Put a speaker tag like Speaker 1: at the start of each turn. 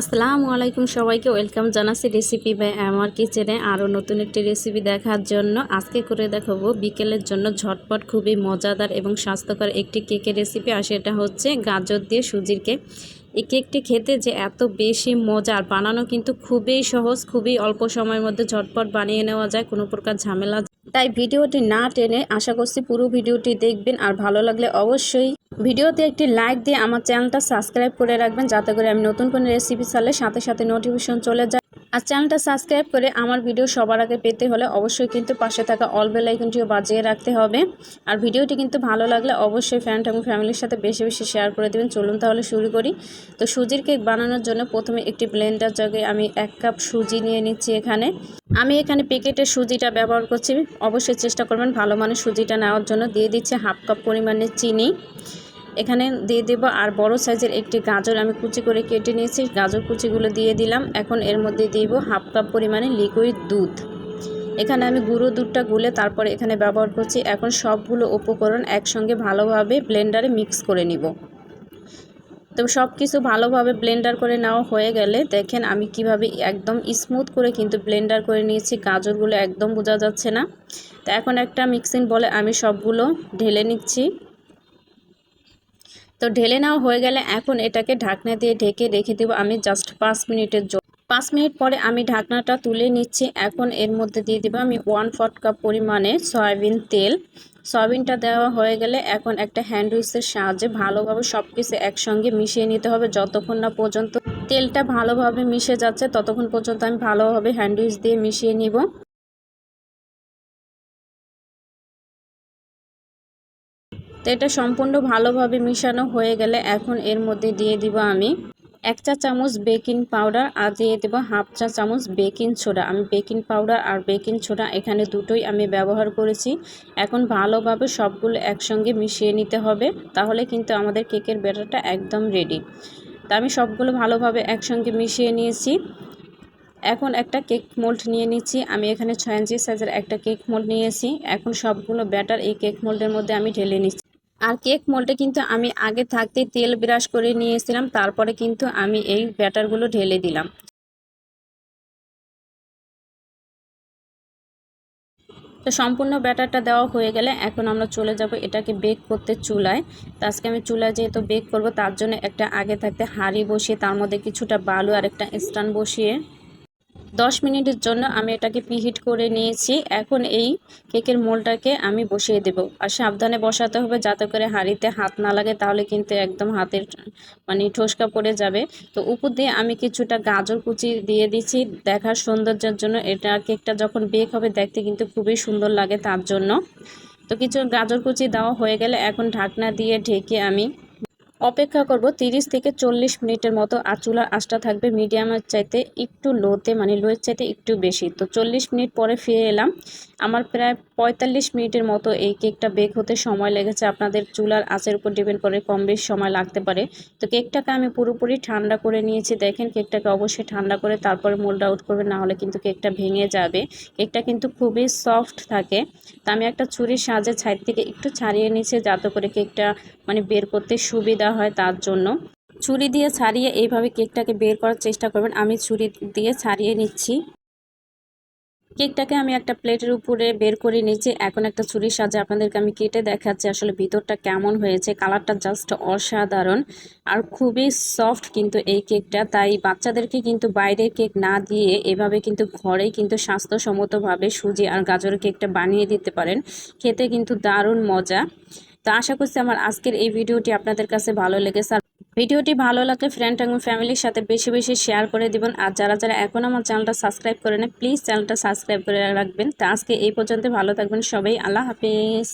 Speaker 1: আসসালামু আলাইকুম সবাইকে, ওয়েলকাম জানাচ্ছি রেসিপি বাই আমার কিচেনে আরও নতুন একটি রেসিপি দেখার জন্য। আজকে করে দেখাবো বিকেলের জন্য ঝটপট খুবই মজাদার এবং স্বাস্থ্যকর একটি কেকের রেসিপি, আর সেটা হচ্ছে গাজর দিয়ে সুজির কেক। এই কেকটি খেতে যে এত বেশি মজার বানানো কিন্তু খুবই সহজ, খুবই অল্প সময়ের মধ্যে ঝটপট বানিয়ে নেওয়া যায়, কোনো প্রকার ঝামেলা তাই ভিডিওটি না টেনে আশা করছি পুরো ভিডিওটি দেখবেন আর ভালো লাগলে অবশ্যই ভিডিওতে একটি লাইক দিয়ে আমার চ্যানেলটা সাবস্ক্রাইব করে রাখবেন। যাতে করে আমি নতুন কোনো রেসিপি চালে সাথে সাথে নোটিফিকেশন চলে যায়। আর চ্যানেলটা সাবস্ক্রাইব করে আমার ভিডিও সবার আগে পেতে হলে অবশ্যই কিন্তু পাশে থাকা অল বেল আইকনটিও বাজিয়ে রাখতে হবে। আর ভিডিওটি কিন্তু ভালো লাগলে অবশ্যই ফ্রেন্ড এবং ফ্যামিলির সাথে বেশি বেশি শেয়ার করে দেবেন। চলুন তাহলে শুরু করি। তো সুজির কেক বানানোর জন্য প্রথমে একটি ব্লেন্ডার জগে আমি এক কাপ সুজি নিয়ে নিচ্ছি এখানে। আমি এখানে প্যাকেটের সুজিটা ব্যবহার করছি। অবশ্যই চেষ্টা করবেন ভালো মানের সুজিটা নেওয়ার জন্য। দিয়ে দিচ্ছে হাফ কাপ পরিমাণে চিনি। এখানে দিয়ে দেব আর বড় সাইজের একটি গাজর আমি কুচি করে কেটে নিয়েছি। গাজর কুচিগুলো দিয়ে দিলাম। এখন এর মধ্যে দিব হাফ কাপ পরিমাণে লিকুইড দুধ। এখানে আমি গুঁড়ো দুধটা গুলে তারপরে এখানে ব্যবহার করছি। এখন সবগুলো উপকরণ একসঙ্গে ভালোভাবে ব্লেন্ডারে মিক্স করে নিব। তো সব কিছু ভালোভাবে ব্লেন্ডার করে নেওয়া হয়ে গেলে দেখেন আমি কীভাবে একদম স্মুথ করে কিন্তু ব্লেন্ডার করে নিয়েছি। গাজরগুলো একদম বোঝা যাচ্ছে না। তো এখন একটা মিক্সিং বলে আমি সবগুলো ঢেলে নিচ্ছি। তো ঢেলে নেওয়া হয়ে গেলে এখন এটাকে ঢাকনা দিয়ে ঢেকে রেখে দেবো আমি জাস্ট পাঁচ মিনিটের জন্য। পাঁচ মিনিট পরে আমি ঢাকনাটা তুলে নিচ্ছি। এখন এর মধ্যে দিয়ে দেবো আমি ওয়ান ফোর্থ কাপ পরিমাণে সয়াবিন তেল। সয়াবিনটা দেওয়া হয়ে গেলে এখন একটা হ্যান্ড উইচের সাহায্যে ভালোভাবে সব কিছু একসঙ্গে মিশিয়ে নিতে হবে। যতক্ষণ না পর্যন্ত তেলটা ভালোভাবে মিশে যাচ্ছে, ততক্ষণ পর্যন্ত আমি ভালোভাবে হ্যান্ড উইচ দিয়ে মিশিয়ে নিব। তো এটা সম্পূর্ণ ভালোভাবে মিশানো হয়ে গেলে এখন এর মধ্যে দিয়ে দিব আমি এক চা চামচ বেকিং পাউডার আর দিয়ে দেবো হাফ চা চামচ বেকিং সোডা। আমি বেকিং পাউডার আর বেকিং সোডা এখানে দুটোই আমি ব্যবহার করেছি। এখন ভালোভাবে সবগুলো একসঙ্গে মিশিয়ে নিতে হবে, তাহলে কিন্তু আমাদের কেকের ব্যাটারটা একদম রেডি। তা আমি সবগুলো ভালোভাবে একসঙ্গে মিশিয়ে নিয়েছি। এখন একটা কেক মোল্ড নিয়ে নিচ্ছি। আমি এখানে ছয় ইঞ্চি সাইজের একটা কেক মোল্ড নিয়েছি। এখন সবগুলো ব্যাটার এই কেক মোল্ডের মধ্যে আমি ঢেলে নিচ্ছি। আর কেক মোল্ডে কিন্তু আমি আগে থাকতে তেল ব্রাশ করে নিয়েছিলাম, তারপরে কিন্তু আমি এই ব্যাটারগুলো ঢেলে দিলাম। তো সম্পূর্ণ ব্যাটারটা দেওয়া হয়ে গেলে এখন আমরা চলে যাব এটাকে বেক করতে চুলায়। তো আজকে আমি চুলায় যেহেতু বেক করব, তার জন্য একটা আগে থাকতে হাঁড়ি বসিয়ে, তার মধ্যে কিছুটা বালু আর একটা স্টান বসিয়ে দশ মিনিটের জন্য আমি এটাকে পিহিট করে নিয়েছি। এখন এই কেকের মোলটাকে আমি বসিয়ে দেব। আর সাবধানে বসাতে হবে যাতে করে হাঁড়িতে হাত না লাগে, তাহলে কিন্তু একদম হাতের মানে ঠোসকা পড়ে যাবে। তো উপর দিয়ে আমি কিছুটা গাজর কুচি দিয়ে দিচ্ছি দেখার সৌন্দর্যের জন্য। এটা কেকটা যখন বেক হবে দেখতে কিন্তু খুবই সুন্দর লাগে তার জন্য। তো কিছু গাজর কুচি দেওয়া হয়ে গেলে এখন ঢাকনা দিয়ে ঢেকে আমি অপেক্ষা করব 30 থেকে চল্লিশ মিনিটের মতো আর চুলার আঁচটা থাকবে মিডিয়ামের চাইতে একটু লোতে মানে লোয়ের চাইতে একটু বেশি। তো চল্লিশ মিনিট পরে ফিরে এলাম। আমার প্রায় পঁয়তাল্লিশ মিনিটের মতো এই কেকটা বেক হতে সময় লেগেছে। আপনাদের চুলার আঁচের উপর ডিপেন্ড করে কম বেশি সময় লাগতে পারে। তো কেকটাকে আমি পুরোপুরি ঠান্ডা করে নিয়েছি। দেখেন, কেকটাকে অবশ্যই ঠান্ডা করে তারপরে মোল্ড আউট করবে, না হলে কিন্তু কেকটা ভেঙে যাবে। কেকটা কিন্তু খুবই সফট থাকে। তা আমি একটা ছুরির সাহায্যে ছাইড থেকে একটু ছাড়িয়ে নিয়েছি, যাতে করে কেকটা মানে বের করতে সুবিধা হয় তার জন্য। ছুরি দিয়ে ছাড়িয়ে এইভাবে কেকটাকে বের করার চেষ্টা করবেন। আমি ছুরি দিয়ে ছাড়িয়ে নিচ্ছি। কেকটাকে আমি একটা প্লেটের উপরে বের করে নিচ্ছি এখন একটা ছুরির সাহায্যে আপনাদেরকে আমি কেটে দেখাচ্ছি আসলে ভিতরটা কেমন হয়েছে। কালারটা জাস্ট অসাধারণ আর খুবই সফট কিন্তু এই কেকটা। তাই বাচ্চাদেরকে কিন্তু বাইরের কেক না দিয়ে এভাবে কিন্তু ঘরেই কিন্তু স্বাস্থ্যসম্মতভাবে সুজি আর গাজরের কেকটা বানিয়ে দিতে পারেন। খেতে কিন্তু দারুণ মজা। তো আশা করছি আমার আজকের এই ভিডিওটি আপনাদের কাছে ভালো লেগেছে। ভিডিওটি ভালো লাগলে ফ্রেন্ড এবং ফ্যামিলির সাথে বেশি বেশি শেয়ার করে দিবেন। আর যারা যারা এখন আমার চ্যানেলটা সাবস্ক্রাইব করে নেয় প্লিজ চ্যানেলটা সাবস্ক্রাইব করে রাখবেন। তো আজকে এই পর্যন্ত ভালো থাকবেন সবাই। আল্লাহ হাফিজ।